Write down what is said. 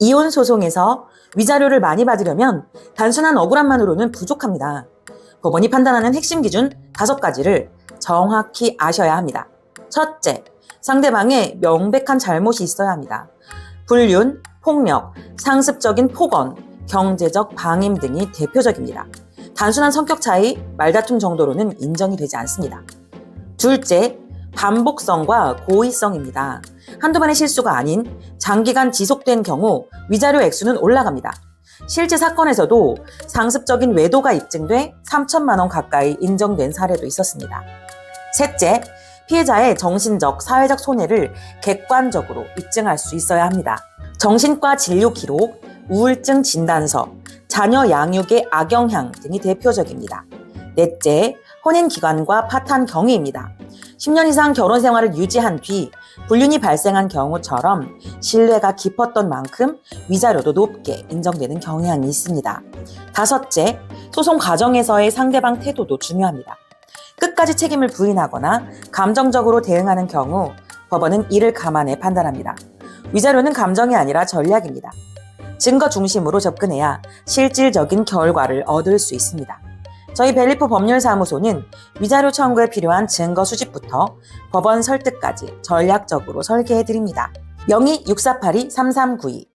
이혼 소송에서 위자료를 많이 받으려면 단순한 억울함만으로는 부족합니다. 법원이 판단하는 핵심 기준 다섯 가지를 정확히 아셔야 합니다. 첫째, 상대방의 명백한 잘못이 있어야 합니다. 불륜, 폭력, 상습적인 폭언, 경제적 방임 등이 대표적입니다. 단순한 성격 차이, 말다툼 정도로는 인정이 되지 않습니다. 둘째, 반복성과 고의성입니다. 한두 번의 실수가 아닌 장기간 지속된 경우 위자료 액수는 올라갑니다. 실제 사건에서도 상습적인 외도가 입증돼 3천만 원 가까이 인정된 사례도 있었습니다. 셋째, 피해자의 정신적, 사회적 손해를 객관적으로 입증할 수 있어야 합니다. 정신과 진료 기록, 우울증 진단서, 자녀 양육의 악영향 등이 대표적입니다. 넷째, 혼인 기간과 파탄 경위입니다. 10년 이상 결혼 생활을 유지한 뒤 불륜이 발생한 경우처럼 신뢰가 깊었던 만큼 위자료도 높게 인정되는 경향이 있습니다. 다섯째, 소송 과정에서의 상대방 태도도 중요합니다. 끝까지 책임을 부인하거나 감정적으로 대응하는 경우 법원은 이를 감안해 판단합니다. 위자료는 감정이 아니라 전략입니다. 증거 중심으로 접근해야 실질적인 결과를 얻을 수 있습니다. 저희 벨리프 법률사무소는 위자료 청구에 필요한 증거 수집부터 법원 설득까지 전략적으로 설계해 드립니다. 02-6482-3392